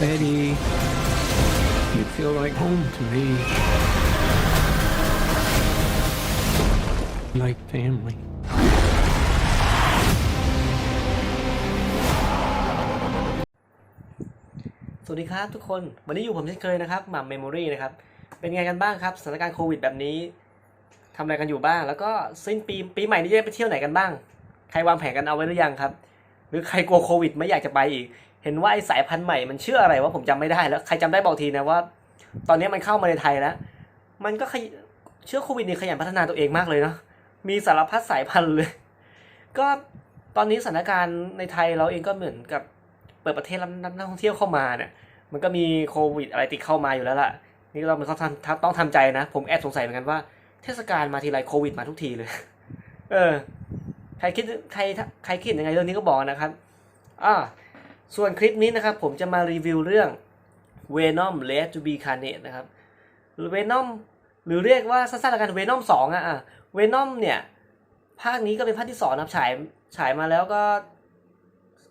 Betty, you feel like home to me. Like family. สวัสดีครับทุกคน วันนี้อยู่ผมเช่นเคยนะครับหม่ำเมมโมรี่นะครับ เป็นไงกันบ้างครับสถานการณ์โควิดแบบนี้ทำอะไรกันอยู่บ้าง แล้วก็สิ้นปีปีใหม่นี้จะไปเที่ยวไหนกันบ้าง ใครวางแผนกันเอาไว้หรือยังครับ หรือใครกลัวโควิด ไม่อยากจะไปอีก เห็นว่าไอสายพันธุ์ใหม่มันชื่ออะไรวะผมจำไม่ได้แล้ว ใครจำได้บอกทีนะว่า ตอนนี้มันเข้ามาในไทยแล้ว มันก็เชื้อโควิดนี่ขยันพัฒนาตัวเองมากเลยเนาะมีสารพัดสายพันธุ์เลย ก็ตอนนี้สถานการณ์ในไทยเราเองก็เหมือนกับเปิดประเทศรับนักท่องเที่ยวเข้ามาเนี่ย มันก็มีโควิดอะไรติดเข้ามาอยู่แล้วล่ะ นี่ก็ต้องเป็นข้อทำต้องทำใจนะ ผมแอบสงสัยเหมือนกันว่าเทศกาลมาทีไรโควิดมาทุกทีเลย เออ ใครคิดใครใครคิดยังไงเรื่องนี้ก็บอกนะครับอ่า ส่วนคลิปนี้นะครับผมจะมารีวิวเรื่อง Venom Let to be Carnage นะครับ Venom หรือเรียกว่าสั้นๆแล้วกัน Venom 2อะอะ Venom เนี่ยภาคนี้ก็เป็นภาคที่สองนะครับฉายฉายมาแล้วก็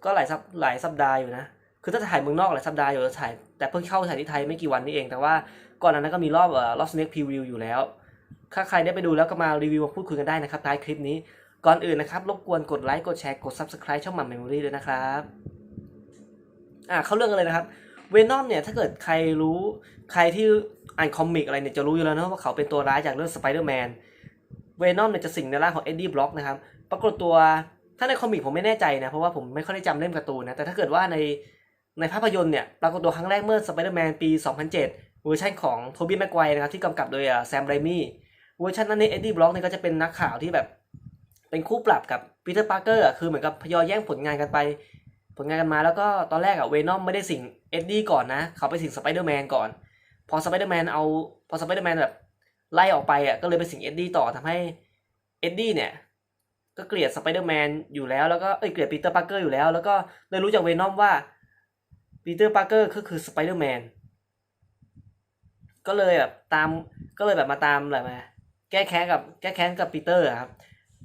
ก็หลายสัปหลายสัปดาห์อยู่นะ คือถ้าถ่ายเมืองนอกหลายสัปดาห์อยู่แล้วถ่ายแต่เพิ่งเข้าถ่ายที่ไทยไม่กี่วันนี้เอง แต่ว่าก่อนหนานั้นก็มีรอบเอ่อรอบ sneak preview อยู่แล้ว ถ้าใครได้ไปดูแล้วก็มารีวิวมาพูดคุยกันได้นะครับท้ายคลิปนี้ ก่อนอื่นนะครับรบกวนกดไลค์กดแชร์กด subscribe ช่องหม่ำเมมโมรี่ด้วยนะครับ อ่าเข้าเรื่องกันเลยนะครับเวนอมเนี่ยถ้าเกิดใครรู้ใครที่อ่านคอมิกอะไรเนี่ยจะรู้อยู่แล้วนะว่าเขาเป็นตัวร้ายจากเรื่องสไปเดอร์แมนเวนอมเนี่ยจะสิงในร่างของเอ็ดดี้บล็อกนะครับปรากฏตัวถ้าในคอมิกผมไม่แน่ใจนะ เพราะว่าผมไม่ค่อยได้จำเล่มการ์ตูนนะแต่ถ้าเกิดว่าในในภาพยนตร์เนี่ยปรากฏตัวครั้งแรกเมื่อสไปเดอร์แมนปี 2007 เวอร์ชันของโทบี้แม็กไกวนะครับที่กำกับโดยแซมไรมี่เวอร์ชันนั้นเนี่ยเอ็ดดี้บล็อกเนี่ยก็จะเป็นนักข่าวที่แบบเป็นคู่ปรับกับปีเตอร์ปาร์เกอร์คือเหมือนกับพยอยแย่งผลงานกันไป ผลงานกันมาแล้วก็ตอนแรกอะเวนอมไม่ได้สิงเอ็ดดี้ก่อนนะ เขาไปสิงสไปเดอร์แมนก่อน พอสไปเดอร์แมนเอาพอสไปเดอร์แมนแบบไล่ออกไปอะก็เลยไปสิงเอ็ดดี้ต่อทำให้เอ็ดดี้เนี่ยก็เกลียดสไปเดอร์แมนอยู่แล้วแล้วก็เอ้ยเกลียดปีเตอร์ปาร์เกอร์อยู่แล้ว แล้วก็เลยรู้จากเวนอมว่าปีเตอร์ปาร์เกอร์ก็คือสไปเดอร์แมนก็เลยแบบตามก็เลยแบบมาตามอะไรมาแก้แค้นกับแก้แค้นกับปีเตอร์ครับ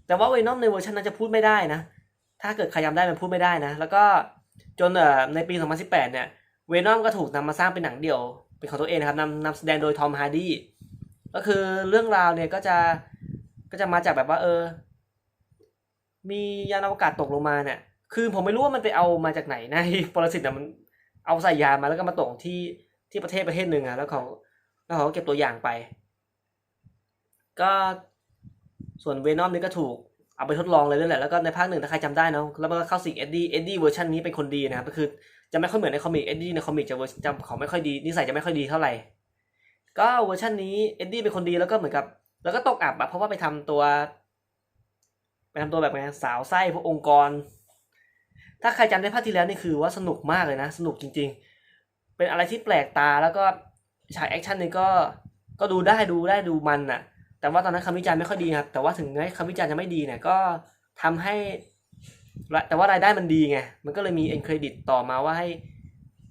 แต่ว่าเวนอมในเวอร์ชันนั้นจะพูดไม่ได้นะ ถ้าเกิดใครจำได้มันพูดไม่ได้นะ แล้วก็จนเอ่อในปี 2018 เนี่ยเวนอมก็ถูกนำมาสร้างเป็นหนังเดี่ยวเป็นของตัวเองนะครับนำนำแสดงโดยทอมฮาร์ดี้ก็คือเรื่องราวเนี่ยก็จะก็จะมาจากแบบว่าเออ มียานอวกาศตกลงมาเนี่ย คือผมไม่รู้ว่ามันไปเอามาจากไหนนะปรสิตน่ะมันเอาใส่ยามาแล้วก็มาตกที่ที่ประเทศประเทศหนึ่งอะแล้วเขาแล้วเขาก็เก็บตัวอย่างไป ก็ส่วนเวนอมนี่ก็ถูก เอาไปทดลองเลยนั่นแหละแล้วก็ในภาคหนึ่งถ้าใครจำได้เนอะแล้วมันก็เข้าสิงเอ็ดดี้เอ็ดดี้เวอร์ชันนี้เป็นคนดีนะครับก็คือจะไม่ค่อยเหมือนในคอมิกเอ็ดดี้ในคอมิกจะเวอร์จะเขาไม่ค่อยดีนิสัยจะไม่ค่อยดีเท่าไหร่ก็เวอร์ชันนี้เอ็ดดี้เป็นคนดีแล้วก็เหมือนกับ แล้วก็ตกอับอะเพราะว่าไปทำตัวไปทำตัวแบบไงสาวไส้พวกองค์กร ถ้าใครจำได้ภาคที่แล้วนี่คือว่าสนุกมากเลยนะ สนุกจริง ๆ เป็นอะไรที่แปลกตาแล้วก็ฉากแอคชั่นนี่ก็ก็ดูได้ดูได้ดูมันอะ แต่ว่าตอนนั้นคำวิจารณ์ไม่ค่อยดีครับ แต่ว่าถึงแม้คำวิจารณ์จะไม่ดีเนี่ยก็ทำให้ แต่ว่ารายได้มันดีไง มันก็เลยมีเอ็นเครดิตต่อมาว่าให้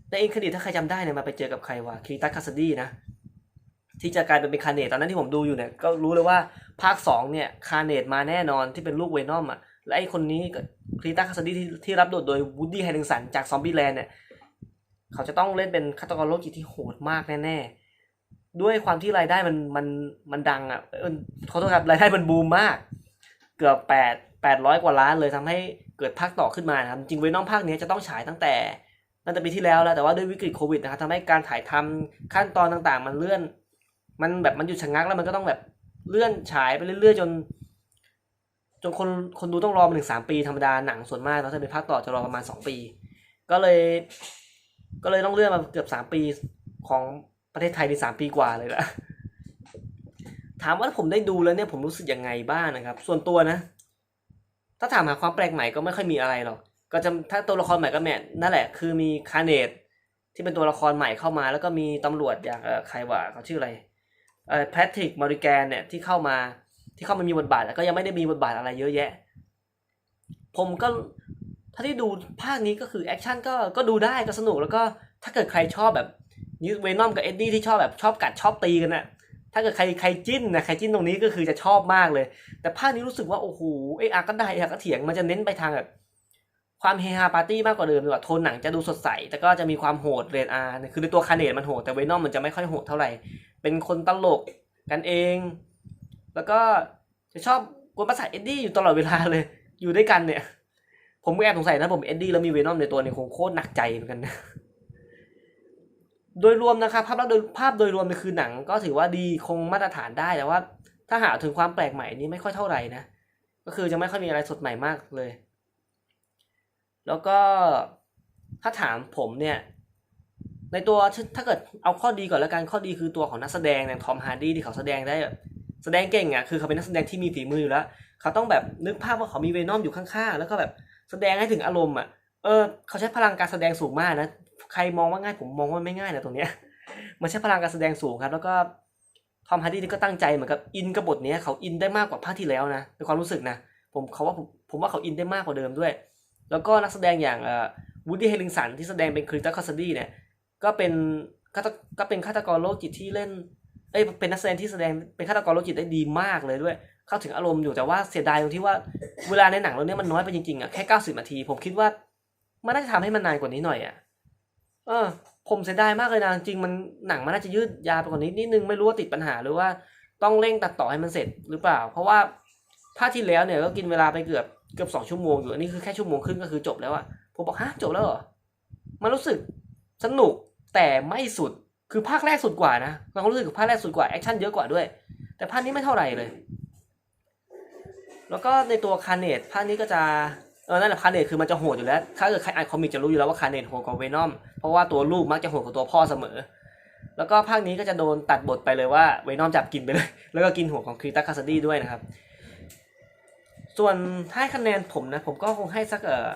ในเอ็นเครดิตถ้าใครจำได้เนี่ยมาไปเจอกับใครวะคีตัสคาสดี้นะ ที่จะกลายเป็นเป็นคาเนตตอนนั้นที่ผมดูอยู่เนี่ยก็รู้เลยว่าภาคสองเนี่ยคาเนตมาแน่นอนที่เป็นลูกเวนอมอะและไอ้คนนี้คีตัสคาสดี้ที่ที่รับบทโดยวูดดี้ไฮดิงสันจากซอมบี้แลนด์เนี่ยเขาจะต้องเล่นเป็นฆาตกรโรคจิตที่โหดมากแน่ๆ ด้วยความที่รายได้มันมันมันดังอะเออขอโทษครับรายได้มันบูมมาก เกือบแปดแปดร้อยกว่าล้านเลยทำให้เกิดภาคต่อขึ้นมานครับจริงเวนอมภาคนี้จะต้องฉายตั้งแต่ตั้งแต่ปีที่แล้วแล้วแต่ว่าด้วยวิกฤตโควิดนะครับทำให้การถ่ายทำขั้นตอนต่างๆ มันเลื่อน มันแบบมันหยุดชะงักแล้วมันก็ต้องแบบเลื่อนฉายไปเรื่อยๆจน จนคนคนดูต้องรอมาถึงสามปีธรรมดาหนังส่วนมากแล้วถ้าเป็นภาคต่อจะรอประมาณสองปี ก็เลย ก็เลยต้องเลื่อนมาเกือบสามปีของ ประเทศไทยในสามปีกว่าเลยละถามว่าผมได้ดูแล้วเนี่ยผมรู้สึกยังไงบ้างนะครับ ส่วนตัวนะ ถ้าถามหาความแปลกใหม่ก็ไม่ค่อยมีอะไรหรอกก็จะถ้าตัวละครใหม่ก็แม่นั่นแหละ คือมีคาเนตที่เป็นตัวละครใหม่เข้ามา แล้วก็มีตำรวจอย่างใครวะเขาชื่ออะไรเอ่อแพทริกมาริแกนเนี่ยที่เข้ามาที่เข้ามามีบทบาทแล้วก็ยังไม่ได้มีบทบาทอะไรเยอะแยะ ผมก็ถ้าที่ดูภาคนี้ก็คือแอคชั่นก็ก็ดูได้ก็สนุกแล้วก็ถ้าเกิดใครชอบแบบ นิวเวนอมกับเอ็ดดี้ที่ชอบแบบชอบกัดชอบตีกันน่ะถ้าเกิดใครใครจิ้นนะใครจิ้นตรงนี้ก็คือจะชอบมากเลย แต่ภาคนี้รู้สึกว่าโอ้โหไอ้อาก็ได้อาก็เถียงมันจะเน้นไปทางแบบความเฮฮาปาร์ตี้มากกว่าเดิมดีกว่าโทนหนังจะดูสดใส แต่ก็จะมีความโหดเรนอาร์คือในตัวคาเนตมันโหดแต่เวนอมมันจะไม่ค่อยโหดเท่าไหร่ เป็นคนตลกกันเอง แล้วก็จะชอบกวนประสาทเอ็ดดี้อยู่ตลอดเวลาเลย อยู่ด้วยกันเนี่ย ผมก็แอบสงสัยนะผมเอ็ดดี้แล้วมีเวนอมในตัวเนี่ยคงโคตรหนักใจเหมือนกันนะ โดยรวมนะครับภาพลักษณ์โดยภาพโดยรวมเนี่ยคือหนัง ก็ถือว่าดีคงมาตรฐานได้แต่ว่า ถ้าหาถึงความแปลกใหม่นี่ไม่ค่อยเท่าไหร่นะก็คือจะไม่ค่อยมีอะไรสดใหม่มากเลย แล้วก็ถ้าถามผมเนี่ย ในตัวถ้าเกิดเอาข้อดีก่อนแล้วกันข้อดีคือตัวของนักแสดงอย่างทอมฮาร์ดี้ที่เขาแสดงได้แบบแสดงเก่งอะคือเขาเป็นนักแสดงที่มีฝีมืออยู่แล้ว เขาต้องแบบนึกภาพว่าเขามีเวนอมอยู่ข้างๆ แล้วก็แบบแสดงให้ถึงอารมณ์อะเออเขาใช้พลังการแสดงสูงมากนะ ใครมองว่าง่ายผมมองว่าไม่ง่ายนะตรงเนี้ย มันใช้พลังการแสดงสูงครับ แล้วก็ทอมฮาร์ดี้นี่ก็ตั้งใจเหมือนกับอินกับบทเนี้ยเขาอินได้มากกว่าภาคที่แล้วนะในความรู้สึกนะผมเขาว่าผมว่าเขาอินได้มากกว่าเดิมด้วย แล้วก็นักแสดงอย่างวูดดี้เฮลิงสันที่แสดงเป็นคริสตัลคาสดี้เนี่ยก็เป็นก็เป็นฆาตกรโรคจิตที่เล่นเอ้ยเป็นนักแสดงที่แสดงเป็นฆาตกรโรคจิตได้ดีมากเลยด้วย เข้าถึงอารมณ์อยู่แต่ว่าเสียดายตรงที่ว่าเวลาในหนังเรื่องนี้มันน้อยไปจริงๆอะแค่เก้าสิบนาที ผมคิดว่ามันน่าจะทำให้มันนานกว่านี้หน่อยอะ เออ ผมเสียดายมากเลยนะจริงมันหนังมันน่าจะยืดยาวไปกว่านี้นิดนึงไม่รู้ว่าติดปัญหาหรือว่าต้องเร่งตัดต่อให้มันเสร็จหรือเปล่า เพราะว่าภาคที่แล้วเนี่ยก็กินเวลาไปเกือบเกือบสองชั่วโมงอยู่อันนี้คือแค่ชั่วโมงครึ่งก็คือจบแล้วอะผมบอกฮะจบแล้วเหรอมันรู้สึกสนุกแต่ไม่สุดคือภาคแรกสุดกว่านะเรารู้สึกภาคแรกสุดกว่าแอคชั่นเยอะกว่าด้วย แต่ภาคนี้ไม่เท่าไหร่เลย แล้วก็ในตัวคาเนตภาคนี้ก็จะ เออนั่นแหละคาเนตคือมันจะโหดอยู่แล้ว ถ้าเกิดใครอ่านคอมิกจะรู้อยู่แล้วว่าคาเนตโหดกว่าเวนอมเพราะว่าตัวลูกมักจะโหดกว่าตัวพ่อเสมอ แล้วก็ภาคนี้ก็จะโดนตัดบทไปเลยว่าเวนอมจับกินไปเลย แล้วก็กินหัวของครีตัสคาสดี้ด้วยนะครับ ส่วนถ้าคะแนนผมนะ ผมก็คงให้สักเออ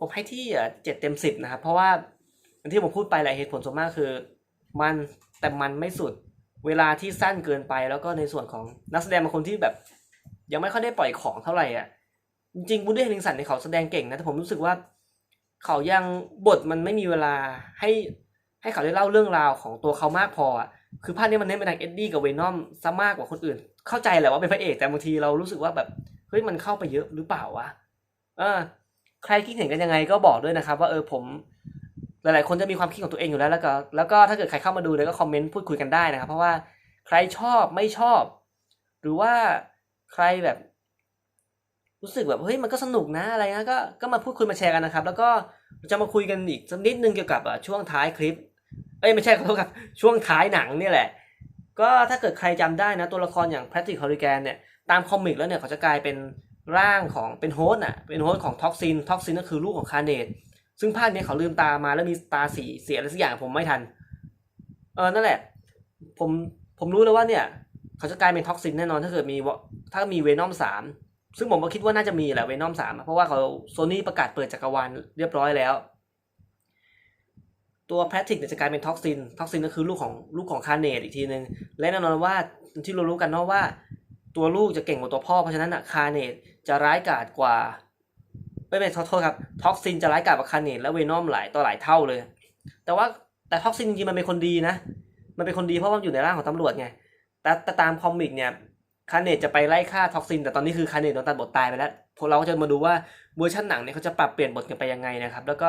ผมให้ที่เจ็ดเต็มสิบนะครับ เพราะว่าอย่างที่ผมพูดไปหลายเหตุผลส่วนมากคือ มันแต่มันไม่สุดเวลาที่สั้นเกินไปแล้วก็ในส่วนของนักแสดงบางคนที่แบบ ยังไม่ค่อยได้ปล่อยของเท่าไหร่อะ จริงบูดดี้เฮลิงสันในยเขาแสดงเก่งนะ แต่ผมรู้สึกว่า เขายังบทมันไม่มีเวลาให้ให้เขาได้เล่าเรื่องราวของตัวเขามากพออะคือภาคนี้มันเน้นไปทางเอ็ดดี้กับเวนอมซะมากกว่าคนอื่น เข้าใจแหละว่าเป็นพระเอกแต่บางทีเรารู้สึกว่าแบบเฮ้ยมันเข้าไปเยอะหรือเปล่าวะเออ ใครคิดเห็นกันยังไงก็บอกด้วยนะครับ ว่าเออผม หลาย ๆ คนจะมีความคิดของตัวเองอยู่แล้วแล้วก็แล้วก็ถ้าเกิดใครเข้ามาดูเนี่ยก็คอมเมนต์พูดคุยกันได้นะครับ เพราะว่าใครชอบไม่ชอบ หรือว่าใครแบบ รู้สึกแบบเฮ้ยมันก็สนุกนะอะไรนะก็ก็มาพูดคุยมาแชร์กันนะครับ แล้วก็จะมาคุยกันอีกสักนิดนึงเกี่ยวกับอะช่วงท้ายคลิป เอ้ยไม่ใช่ขอโทษครับช่วงท้ายหนังนี่แหละ ก็ถ้าเกิดใครจำได้นะ ตัวละครอย่างแพทริกฮอริแกนเนี่ยตามคอมิกแล้วเนี่ยเขาจะกลายเป็นร่างของเป็นโฮสต์อะเป็นโฮสต์ของท็อกซินท็อกซินก็คือลูกของคาเนตซึ่งภาคเนี้ยเขาลืมตามาแล้วมีตาสีเสียอะไรสักอย่างผมไม่ทัน เออนั่นแหละ ผมผมรู้แล้วว่าเนี่ย เขาจะกลายเป็นท็อกซินแน่นอนถ้าเกิดมีถ้ามีเวนอมสาม ซึ่งผมก็คิดว่าน่าจะมีแหละเวนอมสามเพราะว่าเขาโซนี่ประกาศเปิดจักรวาลเรียบร้อยแล้ว ตัวแพทริกเนี่ยจะกลายเป็นท็อกซินท็อกซินก็คือลูกของลูกของคาเนตอีกทีนึง และแน่นอนว่าที่เรารู้กันเนาะว่าตัวลูกจะเก่งกว่าตัวพ่อ เพราะฉะนั้นอะคาเนตจะร้ายกาจกว่าไม่เป็นโทษครับท็อกซินจะร้ายกาจกว่าคาเนตและเวนอมหลายต่อหลายเท่าเลย แต่ว่าแต่ท็อกซินจริงๆมันเป็นคนดีนะ มันเป็นคนดีเพราะว่ามันอยู่ในร่างของตำรวจไงแต่แต่ตามคอมิกเนี่ย คาเนตจะไปไล่ฆ่าท็อกซิน แต่ตอนนี้คือคาเนตโดนตัดบทตายไปแล้วพวกเราก็จะมาดูว่าเวอร์ชันหนังเนี่ยเขาจะปรับเปลี่ยนบทกันไปยังไงนะครับ แล้วก็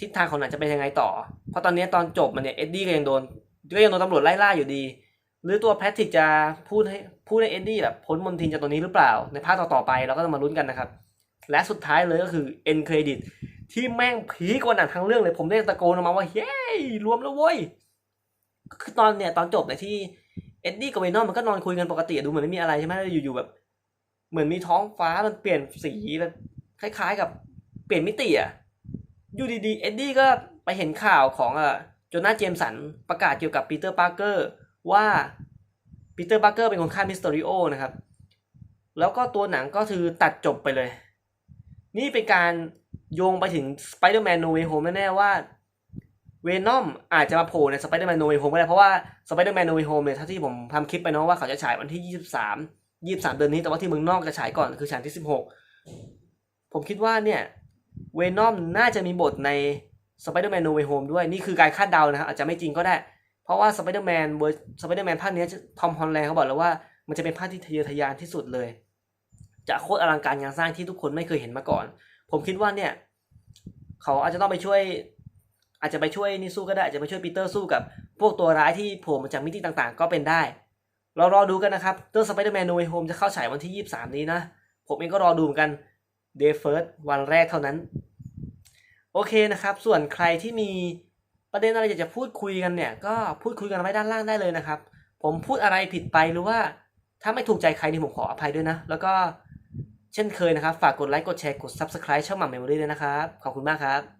ทิศทางของหนังจะเป็นยังไงต่อ เพราะตอนนี้ตอนจบมันเนี่ยเอ็ดดี้ก็ยังโดนก็ยังโดนตำรวจไล่ล่าอยู่ดี หรือตัวแพทริกจะพูดให้พูดให้เอ็ดดี้แบบพ้นมนทินจากตัวนี้หรือเปล่า ในภาคต่อๆไปเราก็ต้องมาลุ้นกันนะครับ และสุดท้ายเลยก็คือเอ็นเครดิตที่แม่งพีกว่าหนังทั้งเรื่องเลยผมได้ตะโกนออกมาว่าเย้ยรวมแล้วเว้ยคือตอนเนี่ยตอนจบเนี่ยที่ เอ็ดดี้กับเวนอมมันก็นอนคุยกันปกติดูเหมือนไม่มีอะไรใช่ไหมแล้วอยู่ๆแบบ เหมือนมีท้องฟ้ามันเปลี่ยนสีแบบคล้ายๆกับเปลี่ยนมิติอะอยู่ดีๆเอ็ดดี้ก็ไปเห็นข่าวของอะโจนาเจมสันประกาศเกี่ยวกับปีเตอร์ปาร์เกอร์ว่าปีเตอร์ปาร์เกอร์เป็นคนฆ่ามิสเตอริโอนะครับ แล้วก็ตัวหนังก็คือตัดจบไปเลย นี่เป็นการโยงไปถึง Spider-Man No Way Home แน่ๆว่า เวนอมอาจจะมาโผล่ใน Spider-Man No Way Home ก็ได้เพราะว่า Spider-Man No Way Home เนี่ยถ้าที่ผมทำคลิปไปเนาะว่าเขาจะฉายวันที่ 23 23 เดือนนี้แต่ว่าที่เมืองนอกจะฉายก่อนคือฉายที่ 16 ผมคิดว่าเนี่ยเวนอมน่าจะมีบทใน Spider-Man No Way Home ด้วยนี่คือการคาดเดานะครับอาจจะไม่จริงก็ได้ เพราะว่า Spider-Man เวอร์ Spider-Man ภาคเนี้ทอมฮอลแลนด์เขาบอกแล้วว่ามันจะเป็นภาคที่ทะเยอทะยานที่สุดเลย จะโคตรอลังการงานสร้างที่ทุกคนไม่เคยเห็นมาก่อน ผมคิดว่าเนี่ยเขาอาจจะต้องไปช่วย อาจจะไปช่วยนี่สู้ก็ได้อาจจะไปช่วยปีเตอร์สู้กับพวกตัวร้ายที่โผล่มาจากมิติต่างๆ ก็เป็นได้ เรารอดูกันนะครับเรื่องสไปเดอร์แมนโนเวโฮมจะเข้าฉายวันที่ 23 นี้นะ ผมเองก็รอดูเหมือนกัน Day First วันแรกเท่านั้น โอเคนะครับ ส่วนใครที่มีประเด็นอะไรอยากจะพูดคุยกันเนี่ย ก็พูดคุยกันไว้ด้านล่างได้เลยนะครับ ผมพูดอะไรผิดไปหรือว่า ถ้าไม่ถูกใจใครนี่ผมขออภัยด้วยนะ แล้วก็เช่นเคยนะครับ ฝากกดไลค์กดแชร์กด Subscribe ช่องหม่ำเมมโมรี่ด้วยนะครับ ขอบคุณมากครับ